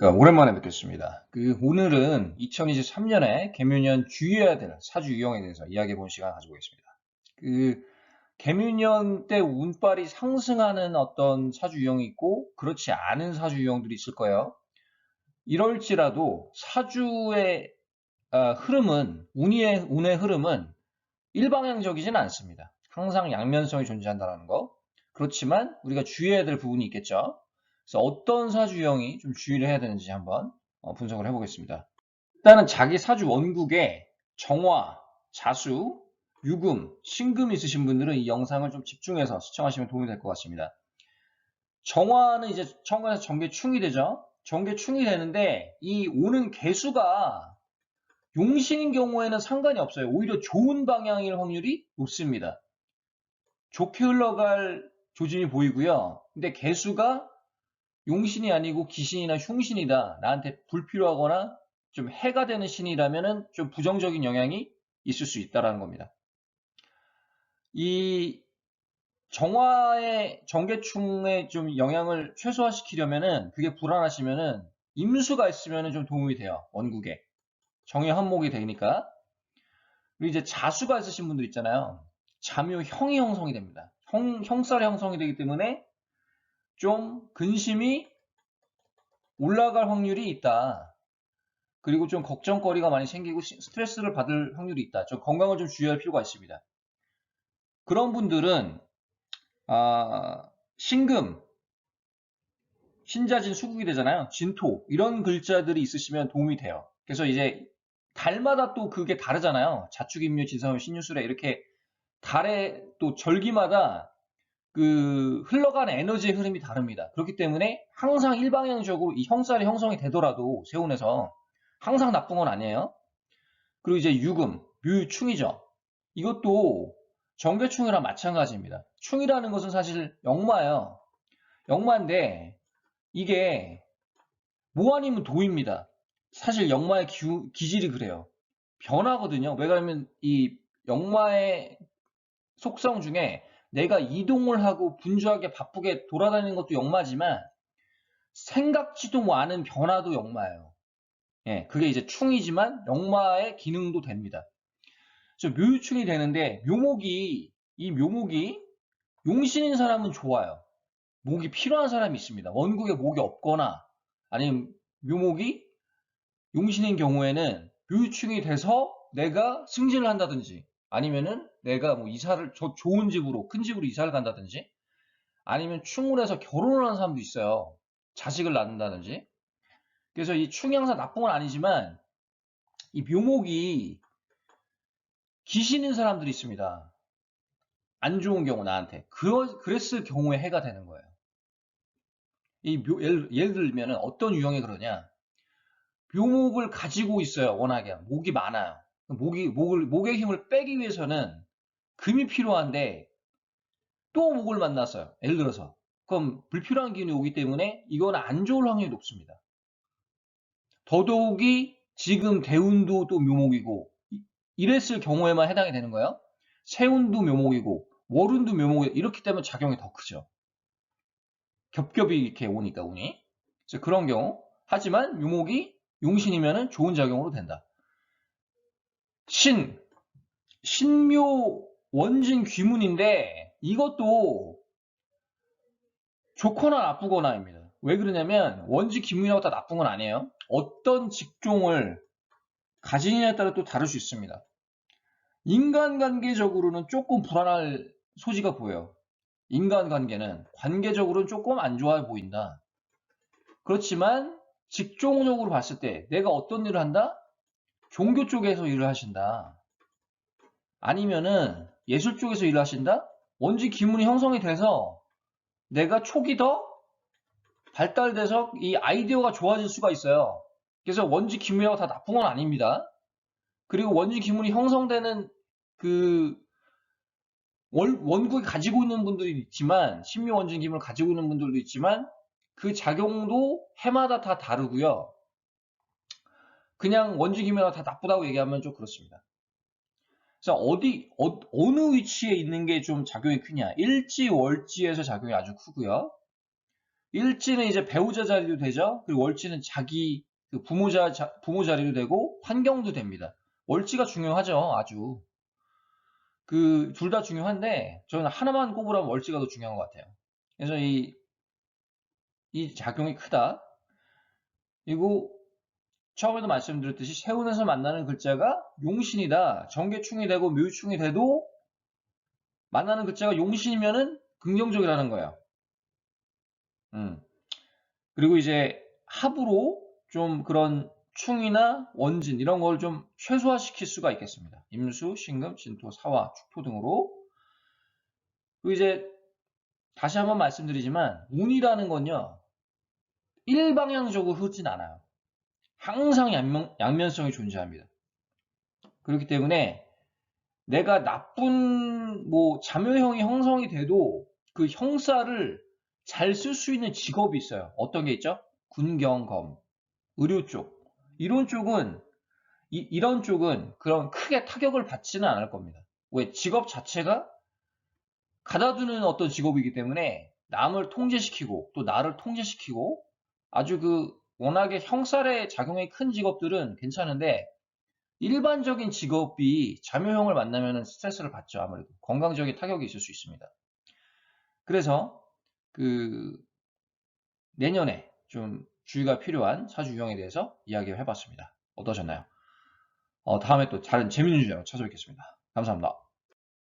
그러니까 오랜만에 뵙겠습니다. 그 오늘은 2023년에 개묘년 주의해야 될 사주 유형에 대해서 이야기해 본 시간 가지고 있습니다. 그 개묘년 때 운빨이 상승하는 어떤 사주 유형이 있고 그렇지 않은 사주 유형들이 있을 거예요. 이럴지라도 사주의 어, 흐름은 운의 운의 흐름은 일방향적이진 않습니다. 항상 양면성이 존재한다는 거. 그렇지만 우리가 주의해야 될 부분이 있겠죠. 그래서 어떤 사주 유형이 좀 주의를 해야 되는지 한번 어, 분석을 해보겠습니다. 일단은 자기 사주 원국에 정화, 자수, 유금, 신금 있으신 분들은 이 영상을 좀 집중해서 시청하시면 도움이 될 것 같습니다. 정화는 이제 청간에서 정계충이 되죠. 정계충이 되는데 이 오는 개수가 용신인 경우에는 상관이 없어요. 오히려 좋은 방향일 확률이 높습니다. 좋게 흘러갈 조짐이 보이고요. 근데 개수가 용신이 아니고 기신이나 흉신이다. 나한테 불필요하거나 좀 해가 되는 신이라면 좀 부정적인 영향이 있을 수 있다라는 겁니다. 이 정화의 정계충에 좀 영향을 최소화시키려면은 그게 불안하시면은 임수가 있으면은 좀 도움이 돼요. 원국에. 정의 한목이 되니까. 그리고 이제 자수가 있으신 분들 있잖아요. 자묘 형이 형성이 됩니다. 형, 형살이 형성이 되기 때문에 좀 근심이 올라갈 확률이 있다. 그리고 좀 걱정거리가 많이 생기고 스트레스를 받을 확률이 있다. 좀 건강을 좀 주의할 필요가 있습니다. 그런 분들은 아, 신금, 신자진 수국이 되잖아요. 진토 이런 글자들이 있으시면 도움이 돼요. 그래서 이제 달마다 또 그게 다르잖아요. 자축인묘, 진사묘, 신유술에 이렇게 달의 또 절기마다 그 흘러가는 에너지의 흐름이 다릅니다. 그렇기 때문에 항상 일방향적으로 이 형살이 형성이 되더라도 세운에서 항상 나쁜 건 아니에요. 그리고 이제 유금, 묘충이죠. 이것도 정계충이랑 마찬가지입니다. 충이라는 것은 사실 역마예요. 역마인데 이게 뭐 아니면 도입니다. 사실 역마의 기, 기질이 그래요. 변하거든요. 왜 그러면 이 역마의 속성 중에 내가 이동을 하고 분주하게 바쁘게 돌아다니는 것도 역마지만 생각지도 않은 변화도 역마예요. 예, 그게 이제 충이지만 역마의 기능도 됩니다. 그래서 묘유충이 되는데 묘목이 이 묘목이 용신인 사람은 좋아요. 목이 필요한 사람이 있습니다. 원국에 목이 없거나 아니면 묘목이 용신인 경우에는 묘유충이 돼서 내가 승진을 한다든지 아니면은 내가 뭐 이사를 저 좋은 집으로 큰 집으로 이사를 간다든지 아니면 충을 해서 결혼을 하는 사람도 있어요. 자식을 낳는다든지. 그래서 이 항상 나쁜 건 아니지만 이 묘목이 기신인 사람들이 있습니다. 안 좋은 경우 나한테. 그러, 그랬을 경우에 해가 되는 거예요. 이 묘, 예를, 예를 들면 어떤 유형이 그러냐. 묘목을 가지고 있어요. 워낙에. 목이 많아요. 목이, 목을, 목의 힘을 빼기 위해서는 금이 필요한데 또 목을 만났어요. 예를 들어서. 그럼 불필요한 기운이 오기 때문에 이건 안 좋을 확률이 높습니다. 더더욱이 지금 대운도 또 묘목이고 이랬을 경우에만 해당이 되는 거예요. 세운도 묘목이고 월운도 묘목이 이렇기 때문에 작용이 더 크죠. 겹겹이 이렇게 오니까 운이. 그래서 그런 경우. 하지만 묘목이 용신이면 좋은 작용으로 된다. 신, 신묘 원진 귀문인데 이것도 좋거나 나쁘거나입니다. 왜 그러냐면 원지 귀문이라고 다 나쁜 건 아니에요. 어떤 직종을 가진이냐에 따라 또 다를 수 있습니다. 인간관계적으로는 조금 불안할 소지가 보여요. 인간관계는 관계적으로는 조금 안 좋아 보인다. 그렇지만 직종적으로 봤을 때 내가 어떤 일을 한다? 종교 쪽에서 일을 하신다. 아니면은 예술 쪽에서 일을 하신다? 원지 기문이 형성이 돼서 내가 촉이 더 발달돼서 이 아이디어가 좋아질 수가 있어요. 그래서 원지 기문이라고 다 나쁜 건 아닙니다. 그리고 원지 기문이 형성되는 그 원, 원국이 가지고 있는 분들도 있지만 신묘 원진 기문을 가지고 있는 분들도 있지만 그 작용도 해마다 다 다르고요. 그냥 기문이라고 다 나쁘다고 얘기하면 좀 그렇습니다. 그래서 어디 어, 느 위치에 있는 게 좀 작용이 크냐? 일지 월지에서 작용이 아주 크고요. 일지는 이제 배우자 자리도 되죠. 그리고 월지는 자기 그 부모자 자- 부모 자리도 되고 환경도 됩니다. 월지가 중요하죠. 아주 그 둘 다 중요한데 저는 하나만 꼽으라면 월지가 더 중요한 것 같아요. 그래서 이 이 작용이 크다. 그리고 처음에도 말씀드렸듯이 세운에서 만나는 글자가 용신이다. 정계충이 되고 묘충이 돼도 만나는 글자가 용신이면은 긍정적이라는 거예요. 음. 그리고 이제 합으로 좀 그런 충이나 원진 이런 걸 좀 최소화시킬 수가 있겠습니다. 임수, 신금, 진토, 사화, 축토 등으로. 그리고 이제 다시 한번 말씀드리지만 운이라는 건요. 일방향적으로 흐르진 않아요. 항상 양면, 양면성이 존재합니다. 그렇기 때문에 내가 나쁜 뭐 자묘형이 형성이 돼도 그 형사를 잘 쓸 수 있는 직업이 있어요. 어떤 게 있죠? 군경검, 의료 쪽. 이런 쪽은 이, 런 쪽은 그런 크게 타격을 받지는 않을 겁니다. 왜? 직업 자체가 가다두는 어떤 직업이기 때문에 남을 통제시키고 또 나를 통제시키고 아주 그 워낙에 형살의 작용이 큰 직업들은 괜찮은데 일반적인 직업이 자묘형을 만나면 스트레스를 받죠. 아무래도 건강적인 타격이 있을 수 있습니다. 그래서 그 내년에 좀 주의가 필요한 사주 유형에 대해서 이야기를 해봤습니다. 어떠셨나요? 어, 다음에 또 다른 재밌는 주제로 찾아뵙겠습니다. 감사합니다.